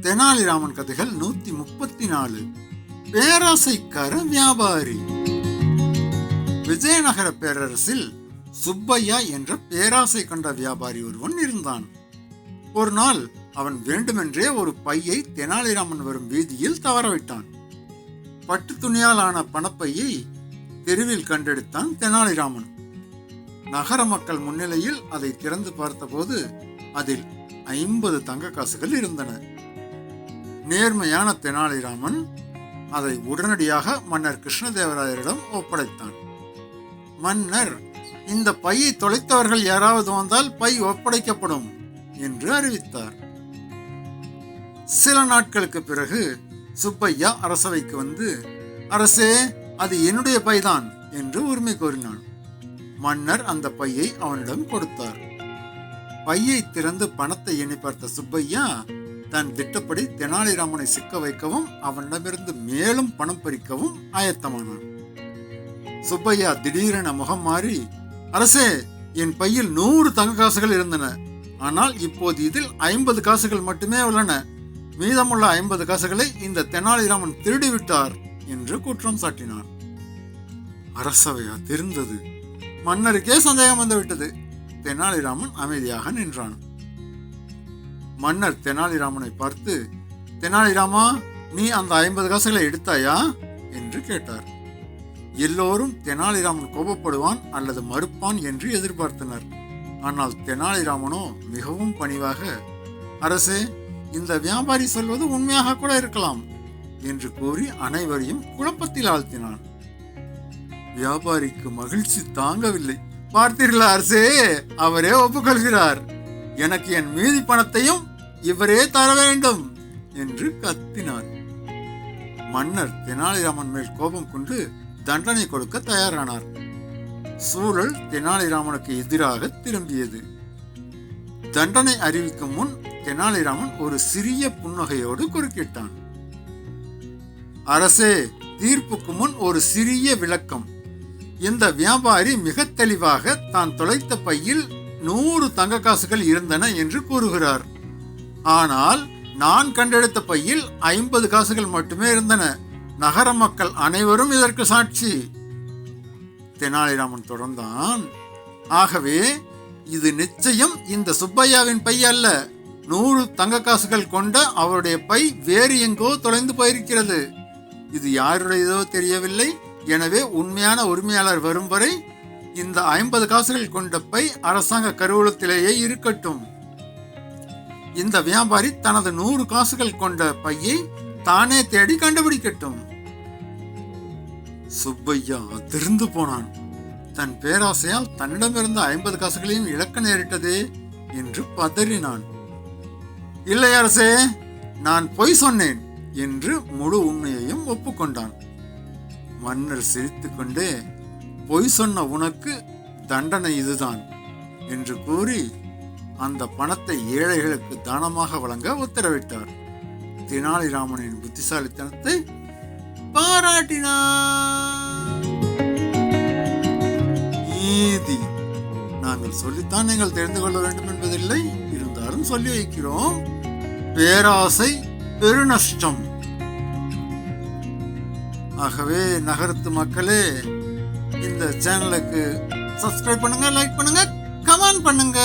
தெனாலிராமன் கதைகள் நூத்தி முப்பத்தி நாலு. பேராசைக்கார வியாபாரி. விஜயநகர பேரரசில் சுப்பையா என்ற பேராசை கொண்ட வியாபாரி ஒருவன் இருந்தான். ஒரு நாள் அவன் வேண்டுமென்றே ஒரு பையை தெனாலிராமன் வரும் வீதியில் தவறவிட்டான். பட்டு துணியால் ஆன பணப்பையை தெருவில் கண்டெடுத்தான் தெனாலிராமன். நகர மக்கள் முன்னிலையில் அதை திறந்து பார்த்தபோது அதில் ஐம்பது தங்க காசுகள் இருந்தன. நேர்மையான தெனாலிராமன் அதை உடனடியாக மன்னர் கிருஷ்ணதேவராயரிடம் ஒப்படைத்தான். மன்னர் இந்த பையை தொலைத்தவர்கள் யாராவது வந்தால் பை ஒப்படைக்கப்படும் என்று அறிவித்தார். சில நாட்களுக்கு பிறகு சுப்பையா அரசவைக்கு வந்து அரசே அது என்னுடைய பைதான் என்று உரிமை கோரினான். மன்னர் அந்த பையை அவனிடம் கொடுத்தார். பையை திறந்து பணத்தை எண்ணி பார்த்த சுப்பையா தன் திட்டப்படி தெனாலிராமனை சிக்க வைக்கவும் அவனிடமிருந்து மேலும் பணம் பறிக்கவும் ஆயத்தமானான். சுப்பையா திடீரென முகம் மாறி அரசே என் பையில் நூறு தங்க காசுகள் இருந்தன. ஆனால் இப்போது இதில் ஐம்பது காசுகள் மட்டுமே உள்ளன. மீதமுள்ள ஐம்பது காசுகளை இந்த தெனாலிராமன் திருடிவிட்டார் என்று குற்றம் சாட்டினார் அரசவையா? தெரிந்தது. மன்னருக்கே சந்தேகம் வந்துவிட்டது. தெனாலிராமன் அமைதியாக நின்றான். மன்னர் தெனாலிராமனை பார்த்து தெனாலிராமா நீ அந்த ஐம்பது காசுகளை எடுத்தாயா? என்று கேட்டார். எல்லோரும் தெனாலிராமன் கோபப்படுவான் அல்லது மறுப்பான் என்று எதிர்பார்த்தனர். ஆனால் தெனாலிராமனோ மிகவும் பணிவாக அரசே இந்த வியாபாரி சொல்வது உண்மையாக கூட இருக்கலாம் என்று கூறி அனைவரையும் குழப்பத்தில் ஆழ்த்தினான். வியாபாரிக்கு மகிழ்ச்சி தாங்கவில்லை. பார்த்தீர்களா அரசே அவரே ஒப்புக்கொள்கிறார். எனக்கு என் மீதி பணத்தையும் இவரே தர வேண்டும் என்று கத்தினார். மன்னர் தெனாலிராமன் மேல் கோபம் கொண்டு தண்டனை கொடுக்க தயாரானார். சூழல் தெனாலிராமனுக்கு எதிராக திரும்பியது. தண்டனை அறிவிக்கும் முன் தெனாலிராமன் ஒரு சிறிய புன்னகையோடு குறுக்கிட்டான். அரசே தீர்ப்புக்கு முன் ஒரு சிறிய விளக்கம். இந்த வியாபாரி மிக தெளிவாக தான் தொலைத்த பையில் நூறு தங்க காசுகள் இருந்தன என்று கூறுகிறார். ஆனால் நான் கண்டெடுத்த பையில் ஐம்பது காசுகள் மட்டுமே இருந்தன. நகர மக்கள் அனைவரும் இதற்கு சாட்சி. தெனாலிராமன் தொடர்ந்தான். ஆகவே இது நிச்சயம் இந்த சுப்பையாவின் பை அல்ல. நூறு தங்க காசுகள் கொண்ட அவருடைய பை வேறு எங்கோ தொலைந்து போயிருக்கிறது. இது யாருடையதோ தெரியவில்லை. எனவே உண்மையான உரிமையாளர் வரும் வரை இந்த ஐம்பது காசுகள் கொண்ட பை அரசாங்க கருவூலத்திலேயே இருக்கட்டும். இந்த வியாபாரி தனது நூறு காசுகள் கொண்ட பையை தானே தேடி கண்டுபிடிக்கட்டும். சுப்பையா அதிர்ந்து போனான். தன் பேராசையால் தன்னிடமிருந்த ஐம்பது காசுகளையும் இழக்க நேரிட்டதே என்று பதறினான். இல்லை அரசே நான் பொய் சொன்னேன் என்று முழு உண்மையையும் ஒப்புக்கொண்டான். மன்னர் சிரித்துக்கொண்டே பொய் சொன்ன உனக்கு தண்டனை இதுதான் என்று கூறி அந்த பணத்தை ஏழைகளுக்கு தானமாக வழங்க உத்தரவிட்டார். தெனாலிராமனின் புத்திசாலித்தனத்தை பாராட்டினார். நீதி நாங்கள் சொல்லித்தான் நீங்கள் தெரிந்து கொள்ள வேண்டும் என்பதில்லை. இருந்தாலும் சொல்லி வைக்கிறோம். பேராசை பெருநஷ்டம். ஆகவே நகரத்து மக்களே இந்த சேனலுக்கு சப்ஸ்கிரைப் பண்ணுங்க லைக் பண்ணுங்க கமெண்ட் பண்ணுங்க.